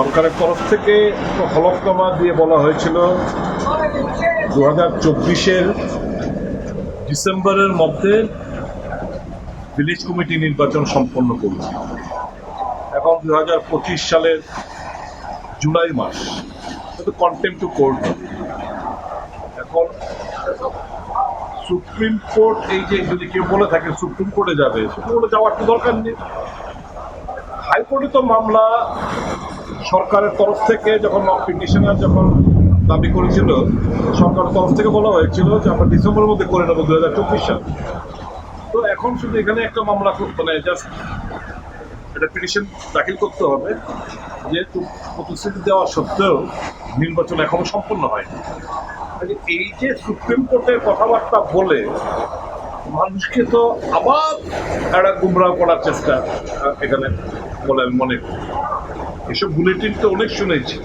সরকারের তরফ থেকে হলফনামা দিয়ে বলা হয়েছিল দু হাজার চব্বিশের ডিসেম্বরের মধ্যে ভিলেজ কমিটি নির্বাচন সম্পন্ন করবে। এখন দু হাজার পঁচিশ সালের জুলাই মাস। কিন্তু কন্টেম টু কোর্ট এখন সুপ্রিম কোর্ট, এই যে যদি কেউ বলে থাকে সুপ্রিম কোর্টে যাবে সুপ্রিম কোর্টে যাওয়ার তো দরকার নেই। হাইকোর্টে তো মামলা সরকারের তরফ থেকে যখন পিটিশনার যখন দাবি করেছিল সরকারের তরফ থেকে বলা হয়েছিল যে আমরা ডিসেম্বরের মধ্যে করে নেব দু হাজার চব্বিশ সাল। তো এখন শুধু এখানে একটা মামলা মানে জাস্ট একটা পিটিশন দাখিল করতে হবে, যেহেতু প্রতিশ্রুতি দেওয়া সত্ত্বেও নির্বাচন এখনও সম্পূর্ণ হয়নি। কাজে এই যে সুপ্রিম কোর্টের কথাবার্তা বলে মানুষকে তো আবার একটা গুমরাহ করার চেষ্টা এখানে বলে আমি মনে করি। এসব বুলেটিন তো অনেক শুনেছি।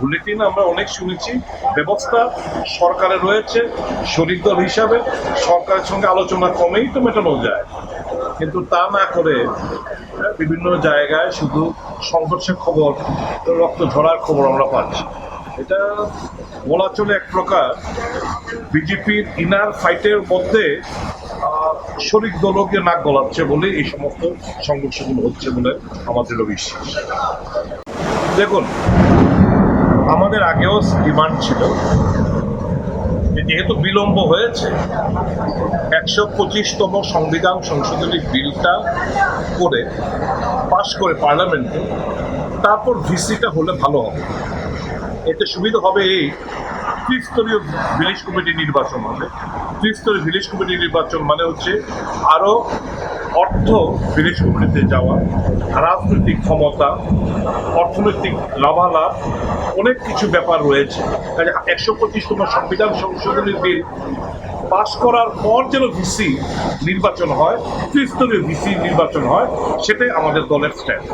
বুলেটিন আমরা অনেক শুনেছি। ব্যবস্থা সরকারে রয়েছে শরিক দল হিসাবে সরকারের সঙ্গে আলোচনা কমেই তো মেটানো যায়। কিন্তু তা না করে আহ, বিভিন্ন জায়গায় শুধু সংঘর্ষের খবর রক্ত ঝরার খবর আমরা পাচ্ছি। এটা বলা চলে এক প্রকার বিজেপির ইনার ফাইটের মধ্যে শরিক দলকে নাক গলাচ্ছে বলে এই সমস্ত সংঘর্ষগুলো হচ্ছে বলে আমাদেরও বিশ্বাস। দেখুন, আমাদের আগেও ডিমান্ড ছিল যেহেতু বিলম্ব হয়েছে, একশো পঁচিশতম সংবিধান সংশোধনী বিলটা করে পাশ করে পার্লামেন্টে, তারপর ভিসিটা হলে ভালো হবে। এতে সুবিধা হবে এই ত্রিস্তরীয় ভিলেজ কমিটি নির্বাচন হবে। ত্রিস্তরীয় ভিলেজ কমিটি নির্বাচন মানে হচ্ছে আরও অর্থ ভিলেজ কমিটিতে যাওয়া, রাজনৈতিক ক্ষমতা, অর্থনৈতিক লাভালাভ, অনেক কিছু ব্যাপার রয়েছে। একশো পঁচিশতম সংবিধান সংশোধনী বিল পাশ করার পর যেন ভিসি নির্বাচন হয়, ত্রিস্তরীয় ভিসি নির্বাচন হয়, সেটাই আমাদের দলের স্ট্যান্ড